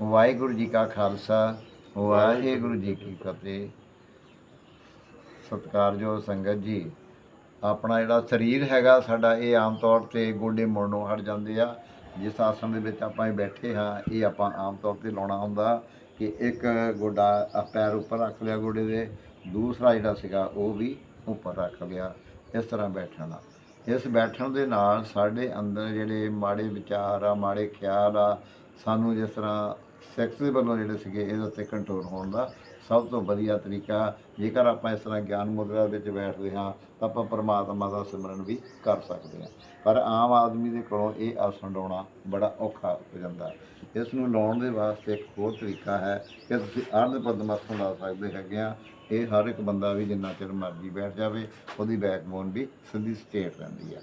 ਵਾਹਿਗੁਰੂ ਜੀ ਕਾ ਖਾਲਸਾ, ਵਾਹਿਗੁਰੂ ਜੀ ਕੀ ਫਤਿਹ। ਸਤਿਕਾਰਯੋਗ ਸੰਗਤ ਜੀ, ਆਪਣਾ ਜਿਹੜਾ ਸਰੀਰ ਹੈਗਾ ਸਾਡਾ, ਇਹ ਆਮ ਤੌਰ ਤੇ ਗੋਡੇ ਮੁੜਨੋਂ ਹਟ ਜਾਂਦੇ ਆ। ਜਿਸ ਆਸਣ ਦੇ ਵਿੱਚ ਆਪਾਂ ਇਹ ਬੈਠੇ ਹਾਂ, ਇਹ ਆਪਾਂ ਆਮ ਤੌਰ ਤੇ ਲਾਉਣਾ ਹੁੰਦਾ ਕਿ ਇੱਕ ਗੋਡਾ ਪੈਰ ਉੱਪਰ ਰੱਖ ਲਿਆ ਗੋਡੇ ਦੇ, ਦੂਸਰਾ ਜਿਹੜਾ ਸੀਗਾ ਉਹ ਵੀ ਉੱਪਰ ਰੱਖ ਲਿਆ, ਇਸ ਤਰ੍ਹਾਂ ਬੈਠਣ ਦਾ। ਇਸ ਬੈਠਣ ਦੇ ਨਾਲ ਸਾਡੇ ਅੰਦਰ ਜਿਹੜੇ ਮਾੜੇ ਵਿਚਾਰ ਆ, ਮਾੜੇ ਖਿਆਲ ਆ ਸਾਨੂੰ ਜਿਸ ਤਰ੍ਹਾਂ ਸੈਕਸ ਦੇ ਵੱਲੋਂ ਜਿਹੜੇ ਸੀਗੇ ਇਹਦੇ ਉੱਤੇ ਕੰਟਰੋਲ ਹੋਣ ਦਾ ਸਭ ਤੋਂ ਵਧੀਆ ਤਰੀਕਾ, ਜੇਕਰ ਆਪਾਂ ਇਸ ਤਰ੍ਹਾਂ ਗਿਆਨ ਮੁਦਰਾ ਵਿੱਚ ਬੈਠਦੇ ਹਾਂ, ਤਾਂ ਆਪਾਂ ਪਰਮਾਤਮਾ ਦਾ ਸਿਮਰਨ ਵੀ ਕਰ ਸਕਦੇ ਹਾਂ। ਪਰ ਆਮ ਆਦਮੀ ਦੇ ਕੋਲੋਂ ਇਹ ਆਸਣ ਲਾਉਣਾ ਬੜਾ ਔਖਾ ਹੋ ਜਾਂਦਾ ਇਸ ਨੂੰ ਲਾਉਣ ਦੇ ਵਾਸਤੇ ਇੱਕ ਹੋਰ ਤਰੀਕਾ ਹੈ ਕਿ ਤੁਸੀਂ ਅਰਧ ਪਦਮਸਥ ਲਾ ਸਕਦੇ ਹੈਗੇ ਆ ਇਹ ਹਰ ਇੱਕ ਬੰਦਾ ਵੀ ਜਿੰਨਾ ਚਿਰ ਮਰਜ਼ੀ ਬੈਠ ਜਾਵੇ, ਉਹਦੀ ਬੈਕਬੋਨ ਵੀ ਸਿੱਧੀ ਸਟੇਟ ਰਹਿੰਦੀ ਆ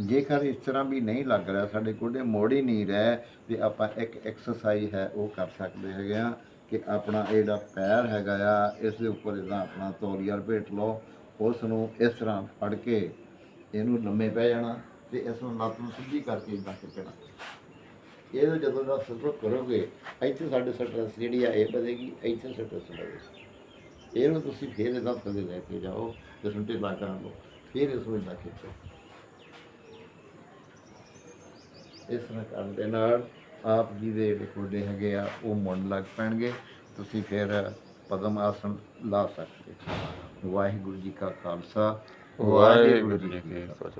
ਜੇਕਰ ਇਸ ਤਰ੍ਹਾਂ ਵੀ ਨਹੀਂ ਲੱਗ ਰਿਹਾ, ਸਾਡੇ ਗੋਡੇ ਮੋੜ ਹੀ ਨਹੀਂ ਰਹੇ ਤੇ ਆਪਾਂ ਇੱਕ ਐਕਸਰਸਾਈਜ਼ ਹੈ, ਉਹ ਕਰ ਸਕਦੇ ਹੈਗੇ ਆ ਕਿ ਆਪਣਾ ਇਹ ਜਿਹੜਾ ਪੈਰ ਹੈਗਾ ਆ, ਇਸ ਦੇ ਉੱਪਰ ਇਦਾਂ ਆਪਣਾ ਤੌਲੀਆ ਲਪੇਟ ਲਓ, ਉਸ ਨੂੰ ਇਸ ਤਰ੍ਹਾਂ ਫੜ ਕੇ ਇਹਨੂੰ ਲੰਮੇ ਪੈ ਜਾਣਾ ਤੇ ਇਸ ਨੂੰ ਲੱਤ ਨੂੰ ਸਿੱਧੀ ਕਰਕੇ ਇਦਾਂ ਖਿੱਚਣਾ ਇਹ ਜਦੋਂ ਦਾ ਸਟਰੋਕ ਕਰੋਗੇ, ਇੱਥੇ ਸਾਡੇ ਸਟਰੈਸ ਜਿਹੜੀ ਆ, ਇਹ ਵਧੇਗੀ, ਇੱਥੇ ਸਟਰੈਸ ਵਧੇਗੀ। ਇਹਨੂੰ ਤੁਸੀਂ ਫੇਰ ਇਹਦਾ ਥੱਲੇ ਲੈ ਕੇ ਜਾਓ, ਤੇ ਸੁਣ ਢਿੱਲਾ ਕਰਨ ਲਓ ਫਿਰ ਇਸ ਨੂੰ ਇਦਾਂ ਖਿੱਚੋ। ਇਸ ਤਰ੍ਹਾਂ ਕਰਨ ਦੇ ਨਾਲ ਆਪ ਜੀ ਦੇ ਜਿਹੜੇ ਗੋਡੇ ਹੈਗੇ ਆ ਉਹ ਮੁੰਨ ਲੱਗ ਪੈਣਗੇ। ਤੁਸੀਂ ਫਿਰ ਪਦਮ ਆਸਨ ਲਾ ਸਕਦੇ। ਵਾਹਿਗੁਰੂ ਜੀ ਕਾ ਖਾਲਸਾ ਵਾਹਿਗੁਰੂ ਜੀ ਕੀ ਫਤਿਹ।